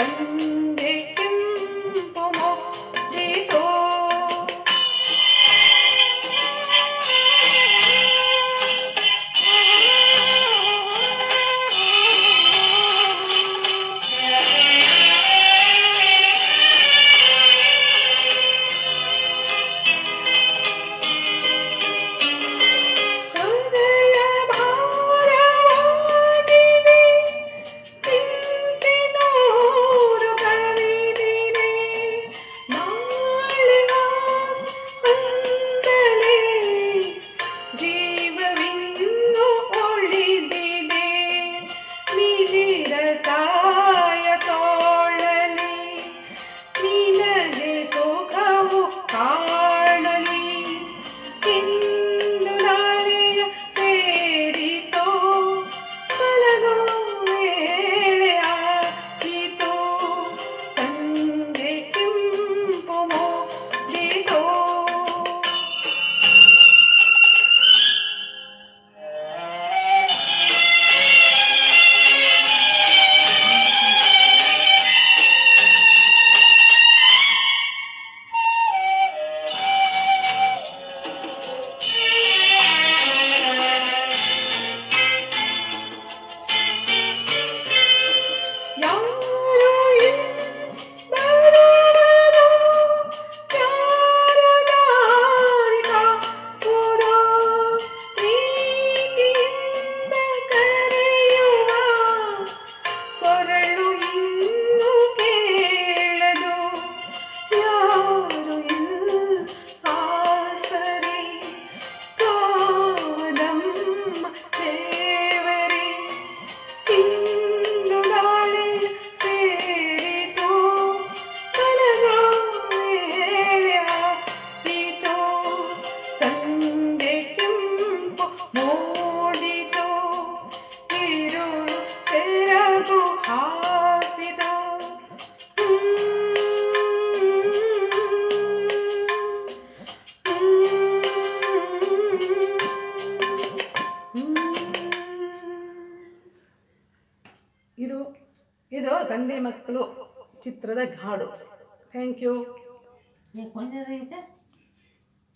Thank you. ಇದು ಇದು ತಂದೆ ಮಕ್ಕಳು ಚಿತ್ರದ ಗಾಡು. Thank you